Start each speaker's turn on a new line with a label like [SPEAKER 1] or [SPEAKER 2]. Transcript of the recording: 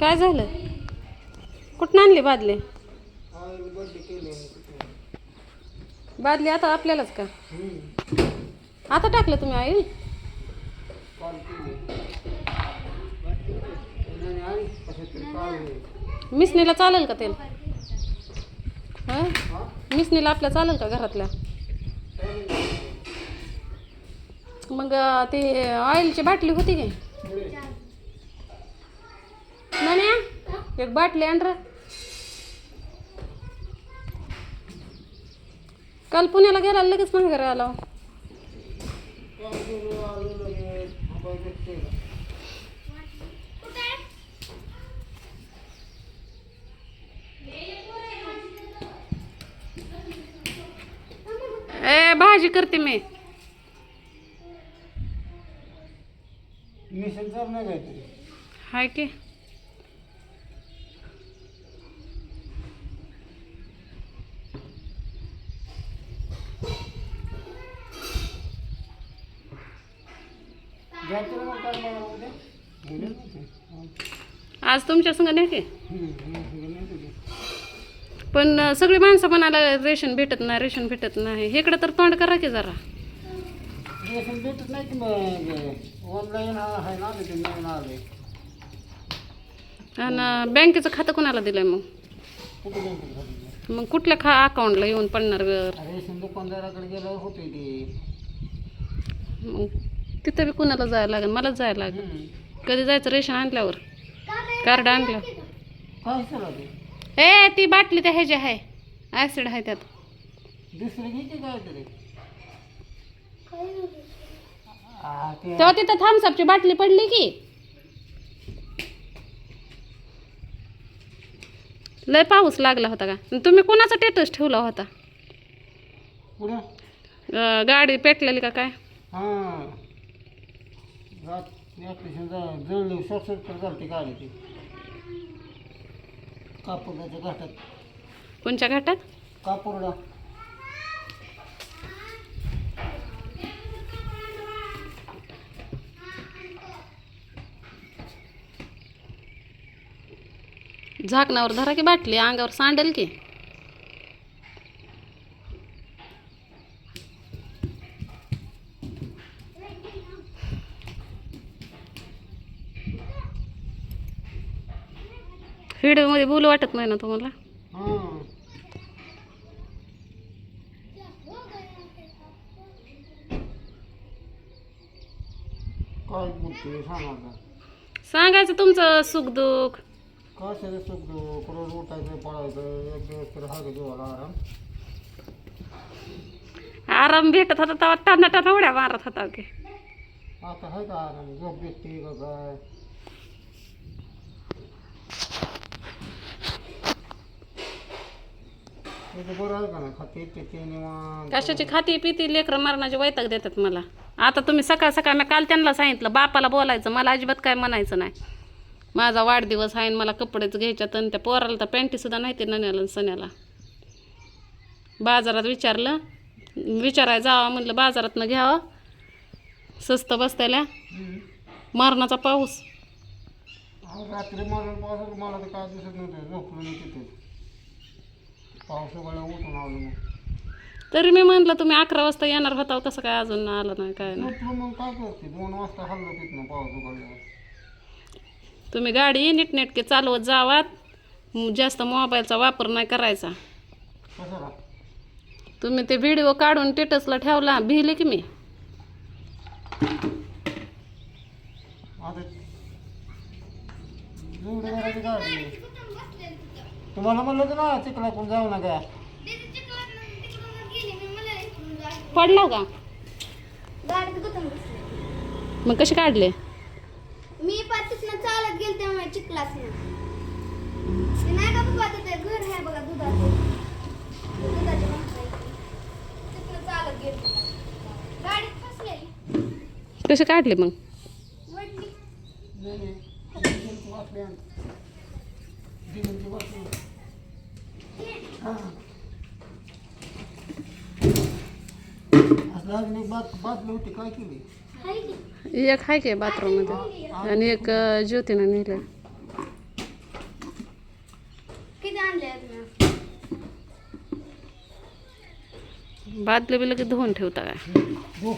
[SPEAKER 1] काय झालं? कुठं आणली बादले? बादली आता आपल्यालाच का? आता टाकलं तुम्ही आई? मिसनीला चालेल का तेल? हां? मिसनीला आपल्या चालेल का घरातल्या? मग ते ऑइलची बाटली होती की? एक बाटली आण रे. काल पुण्याला गेला लगेच माघारी आला? ए भाजी करते मी. हाय की
[SPEAKER 2] जायचं ना मग काय मला उद्या उद्या नाही
[SPEAKER 1] आज तुमच्या संग नाही. पण सगळी माणसं म्हणाला रेशन भेटत नाही रेशन भेटत नाही. इकडं तर तोंड करा की जरा.
[SPEAKER 2] रेशन भेटत नाही की मग ऑनलाईन आहे ना
[SPEAKER 1] आणि बँकेचं खातं कोणाला दिलंय मग? मग कुठल्या खा अकाउंटला येऊन पडणार घर
[SPEAKER 2] रेशन दुकानदाराकडे गेल्यावर होते ते.
[SPEAKER 1] मग तिथं बी कुणाला जायला लागेल? मलाच जायला लागेल. कधी जायचं? रेशन आणल्यावर. कार्ड आणलं ए ती बाटली त्या ह्याची आहे. ॲसिड आहे त्यात. तेव्हा तिथं थाम्सअपची बाटली पडली की. लय पाऊस लागला होता का? तुम्ही कोणाचा टेटस ठेवला होता? गाडी पेटलेली का काय?
[SPEAKER 2] रात ॲप्लिकेशन जळली शॉर्ट सर्किट झाली गाडी ती. कापूरच्या घाटात.
[SPEAKER 1] कोणच्या घाटात?
[SPEAKER 2] कापूरला
[SPEAKER 1] झाकणावर धरा की बाटली अंगावर सांडेल की. व्हिडिओमध्ये बोलू वाटत नाही ना तुम्हाला? सांगायचं तुमचं
[SPEAKER 2] काय सगळं सुख रोज उठायचं पळायचं एक दिवस तर हागे जेवायला आराम.
[SPEAKER 1] आराम भेटत होता तेव्हा टाना टाना उड्या मारत होता की.
[SPEAKER 2] आता आहे का आराम? झोप भेटते का काय? त्याचं बरं आहे का खाते पिते निवांत
[SPEAKER 1] कशाची खाती पिती लेकरं मारण्याचे वैताग देतात मला. आता तुम्ही सकाळ सकाळ मी काल त्यांना सांगितलं बापाला बोलायचं मला अजिबात काय म्हणायचं नाही. माझा वाढदिवस आहे आणि मला कपडेच घ्यायच्यात आणि त्या पोराला तर पॅन्टीसुद्धा नाही ते नण्याला सण्याला. बाजारात विचारलं विचारायला जावं म्हणलं बाजारातनं घ्यावं स्वस्त बसतायला.
[SPEAKER 2] हम्म.
[SPEAKER 1] मरणाचा पाऊस.
[SPEAKER 2] अहो, रात्री मला मला तर काय दिसत नव्हतं झोपलं नाही तिथे. पाऊस उघडला उठून आलो मग.
[SPEAKER 1] तरी मी म्हणलं तुम्ही अकरा वाजता येणार होता कसं काय अजून आलं नाही काय नाही.
[SPEAKER 2] झोपलो मग काय करते? दोन वाजता हल्लो तिथनं पाऊस उघडल्यावर
[SPEAKER 1] तुम्ही गाडी नीटनेटके चालवत जावात जास्त मोबाईलचा वापर नाही करायचा.
[SPEAKER 2] कशाला?
[SPEAKER 1] तुम्ही ते व्हिडिओ काढून स्टेटसला ठेवला भिले की मी.
[SPEAKER 2] आता जोडीदाराची गाडी आहे. तुम्हाला म्हणलं होतं ना चिखला कोण जाऊ नका.
[SPEAKER 1] पडला का?
[SPEAKER 3] गाडीत गुतून बसले.
[SPEAKER 1] मग कसे काढले?
[SPEAKER 3] मी पार तिथनं चालत गेले तेव्हा चिखलाच ना ते नाही का बघा ते घर आहे बघा दुधाचं. चालत गेले गाडीत. फसलेली
[SPEAKER 1] कसे काढले मग?
[SPEAKER 3] वडली.
[SPEAKER 2] एक काय
[SPEAKER 3] हाय की
[SPEAKER 1] की बाथरूममध्ये आणि एक ज्योतीनं नेलं बादले बिलं की धुवून ठेवता काय?
[SPEAKER 2] हो